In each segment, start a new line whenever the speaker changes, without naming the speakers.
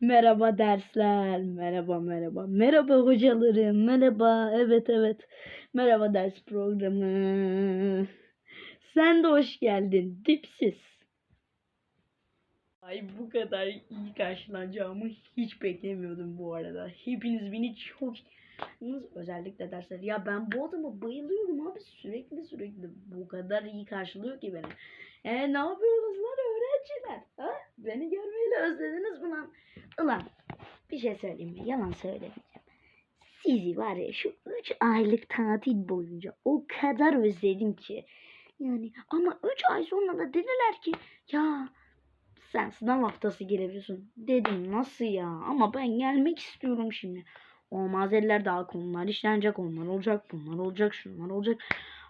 Merhaba dersler. Merhaba merhaba. Merhaba hocalarım. Merhaba. Evet evet. Merhaba ders programı. Sen de hoş geldin. Dipsiz. Ay bu kadar iyi karşılanacağımı hiç beklemiyordum bu arada. Hepiniz beni çok özellikle dersler. Ya ben bu adama bayılıyorum abi sürekli sürekli bu kadar iyi karşılıyor ki beni. E ne yapıyorsunuz lan öğrenciler? Ha? Beni görmeyi özlediniz mi lan? Ulan bir şey söyleyeyim mi? Yalan söylemeyeceğim. Sizi var ya şu 3 aylık tatil boyunca o kadar özledim ki. Yani ama 3 ay sonra da dediler ki ya sen sınav haftası gelebiliyorsun. Dedim nasıl ya ama ben gelmek istiyorum şimdi. Olmaz eller daha konular işlenecek onlar olacak bunlar olacak şunlar olacak.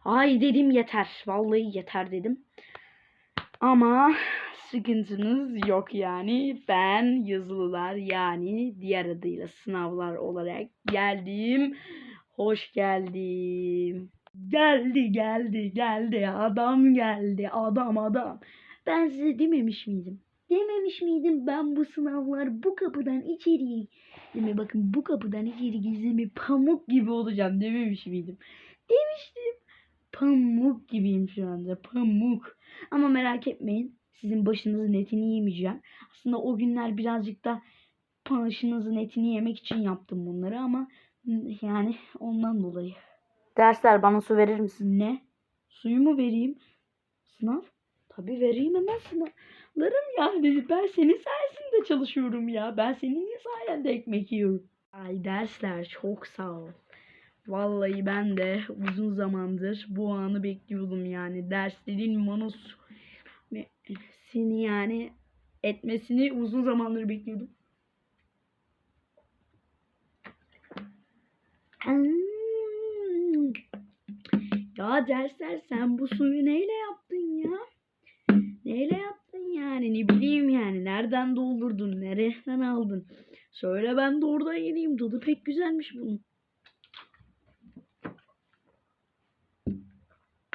Ay dedim yeter vallahi yeter dedim. Ama sıkıntınız yok yani. Ben yazılılar yani diğer adıyla sınavlar olarak geldim. Hoş geldim. Geldi geldi geldi adam geldi adam adam. Ben size dememiş miydim? Dememiş miydim ben bu sınavlar bu kapıdan içeriye mi? Bakın bu kapıdan içeri gizli pamuk gibi olacağım dememiş miydim? Demiştim. Pamuk gibiyim şu anda pamuk. Ama merak etmeyin. Sizin başınızın etini yemeyeceğim. Aslında o günler birazcık da başınızın etini yemek için yaptım bunları ama yani ondan dolayı. Dersler bana su verir misin? Ne? Suyu mu vereyim? Sınav? Tabii vereyim hemen sınavlarım yani. Ben senin sayesinde çalışıyorum ya. Ben senin sayende ekmek yiyorum. Ay dersler çok sağ ol. Vallahi ben de uzun zamandır bu anı bekliyordum yani. Derslerin bana seni yani etmesini uzun zamandır bekliyordum. Ya dersler sen bu suyu neyle yaptın ya? Neyle yaptın yani ne bileyim yani nereden doldurdun nereden aldın? Söyle ben de orada yeneyim tadı pek güzelmiş bunun.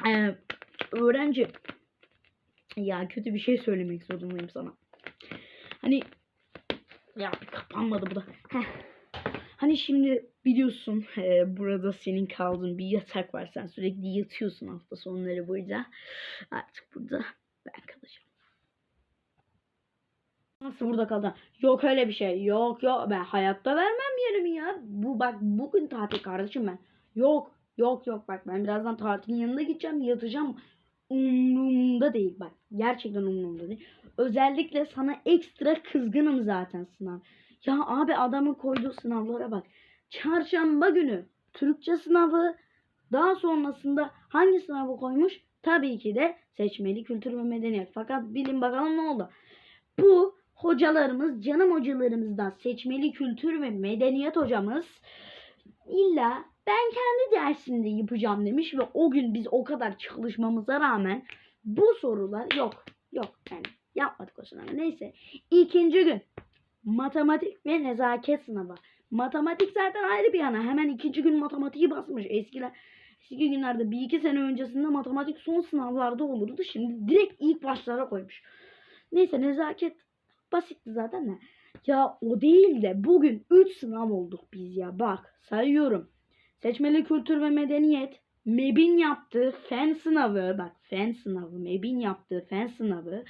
Ee, öğrenci ya kötü bir şey söylemek zorundayım sana. Hani ya kapanmadı bu da. Heh. Hani şimdi biliyorsun e, burada senin kaldığın bir yatak var. Sen sürekli yatıyorsun hafta sonları boyunca. Artık burada ben kalacağım. Nasıl burada kaldın? Yok öyle bir şey. Yok yok ben hayatta vermem yerimi ya. Bu bak bugün tatil kardeşim ben. Yok yok yok bak ben birazdan tatilin yanına gideceğim yatacağım. Umurumda değil bak. Gerçekten umurumda değil. Özellikle sana ekstra kızgınım zaten sınav. Ya abi adamın koyduğu sınavlara bak. Çarşamba günü Türkçe sınavı. Daha sonrasında hangi sınavı koymuş? Tabii ki de seçmeli kültür ve medeniyet. Fakat bilin bakalım ne oldu? Bu hocalarımız, canım hocalarımızdan seçmeli kültür ve medeniyet hocamız illa ben kendi dersimde yapacağım demiş ve o gün biz o kadar çalışmamıza rağmen bu sorular yok. Yok yani yapmadık o sınavı. Neyse. İkinci gün matematik ve nezaket sınavı. Matematik zaten ayrı bir yana. Hemen ikinci gün matematiği basmış. Eskiler eski günlerde bir iki sene öncesinde matematik son sınavlarda olurdu. Şimdi direkt ilk başlara koymuş. Neyse nezaket basitti zaten de. Ya o değil de bugün 3 sınav olduk biz ya. Bak sayıyorum. Seçmeli kültür ve medeniyet. MEB'in yaptığı fen sınavı. Bak fen sınavı. MEB'in yaptığı fen sınavı.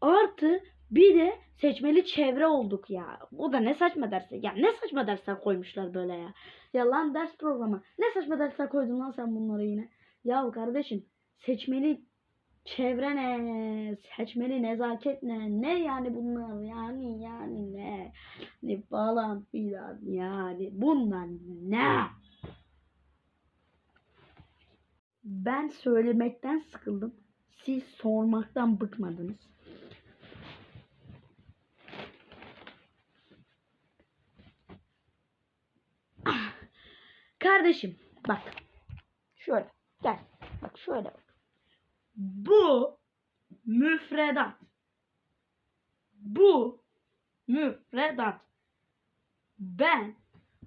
Artı bir de seçmeli çevre olduk ya. O da ne saçma derse. Ya ne saçma dersler koymuşlar böyle ya. Ya lan ders programı. Ne saçma dersler koydun lan sen bunlara yine. Ya kardeşim seçmeli çevre ne? Seçmeli nezaket ne? Ne yani bunlar? Yani yani ne? Ne falan filan yani. Bunlar ne? Ben söylemekten sıkıldım. Siz sormaktan bıkmadınız. Kardeşim bak. Şöyle gel. Bak şöyle bak. Bu müfredat. Bu müfredat. Ben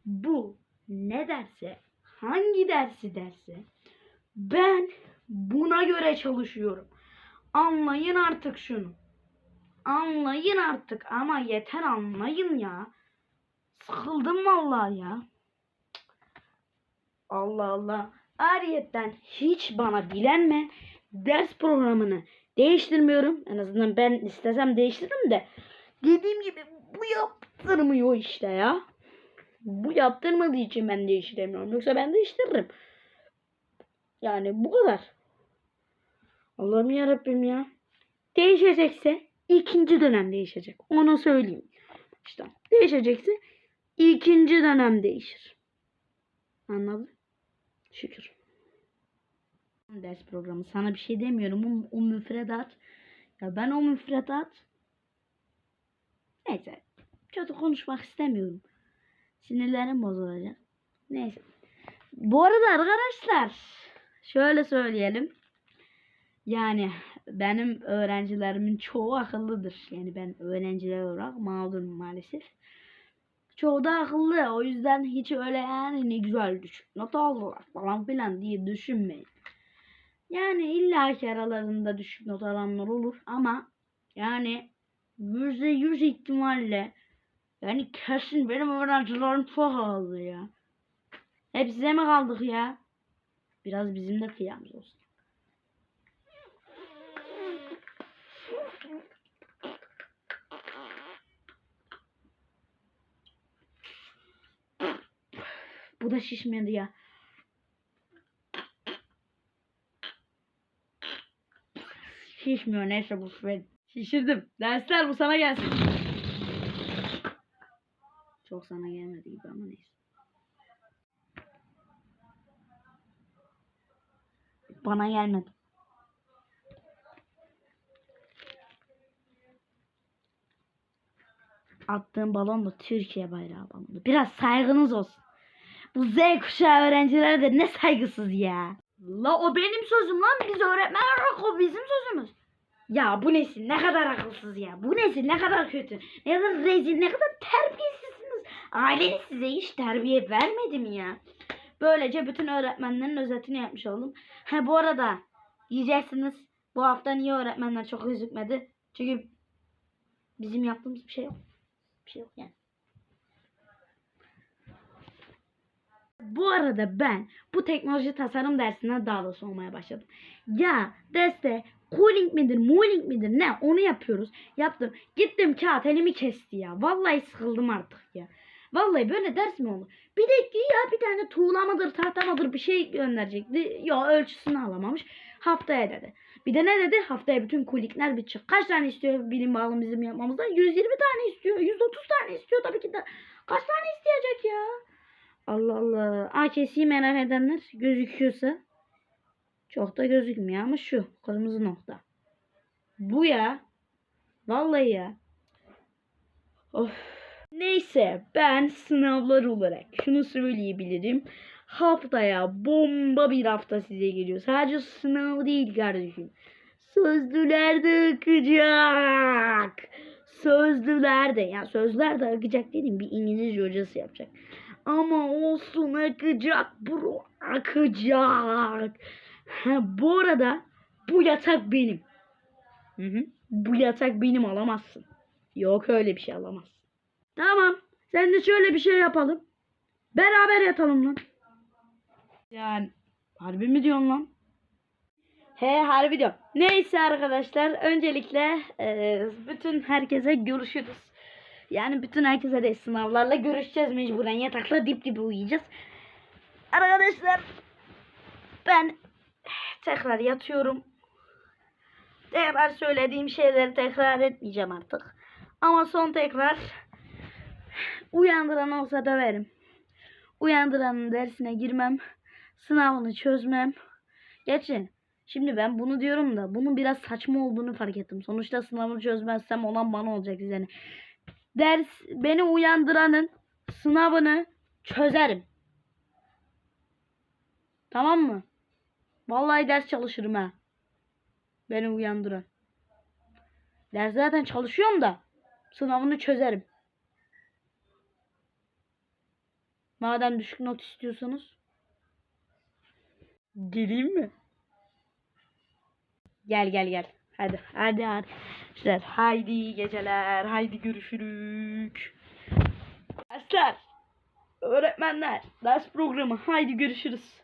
bu ne derse, hangi dersi derse ben buna göre çalışıyorum. Anlayın artık şunu. anlayın artık ama yeter anlayın ya. Sıkıldım vallahi ya. Allah Allah. Ariyetten hiç bana dilenme. Ders programını değiştirmiyorum. En azından ben istesem değiştiririm de. Dediğim gibi bu yaptırmıyor işte ya. Bu yaptırmadığı için ben değiştiremiyorum. Yoksa ben değiştiririm. Yani bu kadar. Allah'ım yarabbim ya. Değişecekse ikinci dönem değişecek. Onu söyleyeyim. İşte değişecekse ikinci dönem değişir. Anladın? Şükür. Ders programı. Sana bir şey demiyorum. O, o müfredat. Ya ben o müfredat. Neyse. Kötü konuşmak istemiyorum. Sinirlerim bozulacak. Neyse. Bu arada arkadaşlar. Şöyle söyleyelim. Yani benim öğrencilerimin çoğu akıllıdır. Yani ben öğrenciler olarak mağdurum maalesef. Çoğu da akıllı. O yüzden hiç öyle yani ne güzel düşük not aldılar falan filan diye düşünmeyin. Yani illa ki aralarında düşük not alanlar olur ama yani yüzde yüz ihtimalle yani kesin benim öğrencilerim çok akıllı ya. Hep size mi kaldık ya? Biraz bizim de kıyamız olsun. Bu da şişmedi ya. Şişmiyor neyse bu ben şişirdim. Dersler bu sana gelsin. Çok sana gelmedi gibi ama neyse. Bana gelmedi. Attığım balon da Türkiye bayrağı balonu. Biraz saygınız olsun. Bu Z kuşağı öğrencilere de ne saygısız ya. La o benim sözüm lan. Biz öğretmen olarak o bizim sözümüz. Ya bu nesil ne kadar akılsız ya. Bu nesil ne kadar kötü. Ne kadar rezil, ne kadar terbiyesizsiniz. Aileniz size hiç terbiye vermedi mi ya? Böylece bütün öğretmenlerin özetini yapmış oldum. Ha bu arada diyeceksiniz bu hafta niye öğretmenler çok gözükmedi? Çünkü bizim yaptığımız bir şey yok. Bir şey yok yani. Bu arada ben bu teknoloji tasarım dersinden daha doğrusu olmaya başladım. Ya derste cooling midir, mooling midir ne onu yapıyoruz. Yaptım. Gittim kağıt elimi kesti ya. Vallahi sıkıldım artık ya. Vallahi böyle ders mi olur? Bir de ya bir tane tuğla mıdır tahta mıdır bir şey gönderecekti. Ya ölçüsünü alamamış. Haftaya dedi. Bir de ne dedi? Haftaya bütün kulikler bitecek. Kaç tane istiyor bilim bağlı bizim yapmamızdan? 120 tane istiyor. 130 tane istiyor tabii ki de. Kaç tane isteyecek ya? Allah Allah. AKS'yi merak edenler gözüküyorsa çok da gözükmüyor ama şu kırmızı nokta. Bu ya. Vallahi ya. Of. Neyse ben sınavlar olarak şunu söyleyebilirim. Haftaya bomba bir hafta size geliyor. Sadece sınav değil kardeşim. Sözlüler de akacak. Sözlüler de. Ya sözler de akacak dedim. Bir İngilizce hocası yapacak. Ama olsun akacak bro. Akacak. Ha, bu arada bu yatak benim. Hı hı. Bu yatak benim alamazsın. Yok öyle bir şey alamazsın. Tamam. Sen de şöyle bir şey yapalım. Beraber yatalım lan. Yani harbi mi diyorsun lan? He harbi diyorum. Neyse arkadaşlar öncelikle e, bütün herkese görüşürüz. Yani bütün herkese de sınavlarla görüşeceğiz mecburen. Yatakta dip dibe uyuyacağız. Arkadaşlar ben tekrar yatıyorum. Tekrar söylediğim şeyleri tekrar etmeyeceğim artık. Ama son tekrar uyandıran olsa döverim. Uyandıranın dersine girmem. Sınavını çözmem. Geçin. Şimdi ben bunu diyorum da bunun biraz saçma olduğunu fark ettim. Sonuçta sınavını çözmezsem olan bana olacak yani. Ders beni uyandıranın sınavını çözerim. Tamam mı? Vallahi ders çalışırım ha. Beni uyandıran. Ders zaten çalışıyorum da sınavını çözerim. Madem düşük not istiyorsanız geleyim mi? Gel gel gel. Hadi hadi hadi. İşte haydi iyi geceler. Haydi görüşürüz. Dersler. Öğretmenler. Ders programı. Haydi görüşürüz.